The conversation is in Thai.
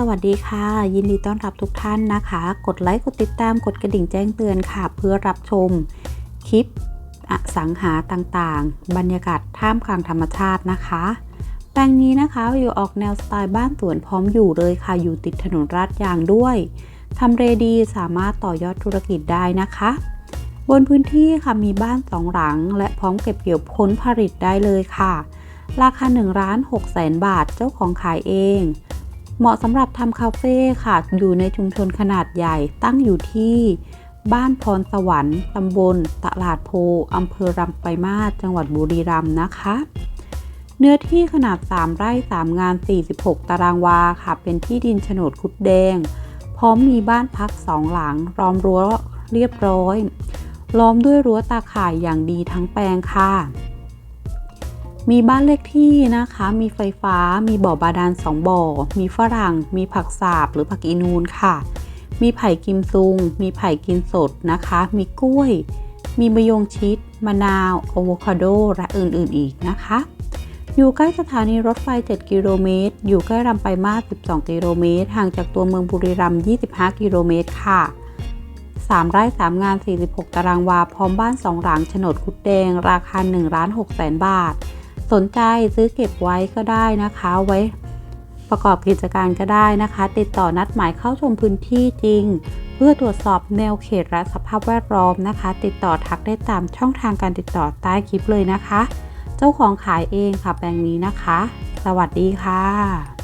สวัสดีค่ะ ยินดีต้อนรับทุกท่านนะคะ กดไลค์กดติดตามกดกระดิ่งแจ้งเตือนค่ะ เพื่อรับชมคลิปอสังหาต่างๆ บรรยากาศท่ามกลางธรรมชาตินะคะ แปลงนี้นะคะอยู่ออกแนวสไตล์บ้านสวนพร้อมอยู่เลยค่ะ อยู่ติดถนนราดยางด้วยทำเรดีสามารถต่อยอดธุรกิจได้นะคะ บนพื้นที่ค่ะมีบ้านสองหลัง และพร้อมเก็บเกี่ยวผลผลิตได้เลยค่ะ ราคา1ล้าน6แสนบาทเจ้าของขายเอง เหมาะสำหรับทำคาเฟ่ค่ะ อยู่ในชุมชนขนาดใหญ่ ตั้งอยู่ที่บ้านพรสวรรค์ตำบล ตลาดโพอำเภอรำไปมาศจังหวัดบุรีรัมย์นะคะ เนื้อที่ขนาด 3 ไร่ 3 งาน 46 ตารางวาค่ะ เป็นที่ดินโฉนดคุดแดง พร้อมมีบ้านพักสองหลังล้อมรั้วเรียบร้อย ล้อมด้วยรั้วตาข่ายอย่างดีทั้งแปลงค่ะ มีบ้านเลขที่นะคะ มีไฟฟ้า มีบ่อบาดาลสองบ่อ มีฝรั่ง มีผักสาบหรือผักอีนูนค่ะ มีไผ่กิมซุง มีไผ่กินสดนะคะ มีกล้วย มีมะยงชิด มะนาวอะโวคาโด และอื่นๆอีกนะคะ อยู่ใกล้สถานีรถไฟ 7 กิโลเมตร อยู่ใกล้ลำไปลายมาศ12 กิโลเมตร ห่างจากตัวเมืองบุรีรัมย์ 25 กิโลเมตรค่ะ3 ไร่ 3 งาน 46 ตารางวา พร้อมบ้าน 2 หลังโฉนดคุดแดง ราคา 1 ล้าน6แสนบาท สนใจซื้อเก็บไว้ก็ได้นะคะ ไว้ประกอบกิจการก็ได้นะคะ ติดต่อนัดหมายเข้าชมพื้นที่จริง เพื่อตรวจสอบแนวเขตและสภาพแวดล้อมนะคะ ติดต่อทักได้ตามช่องทางการติดต่อใต้คลิปเลยนะคะ เจ้าของขายเองค่ะแปลงนี้นะคะ สวัสดีค่ะ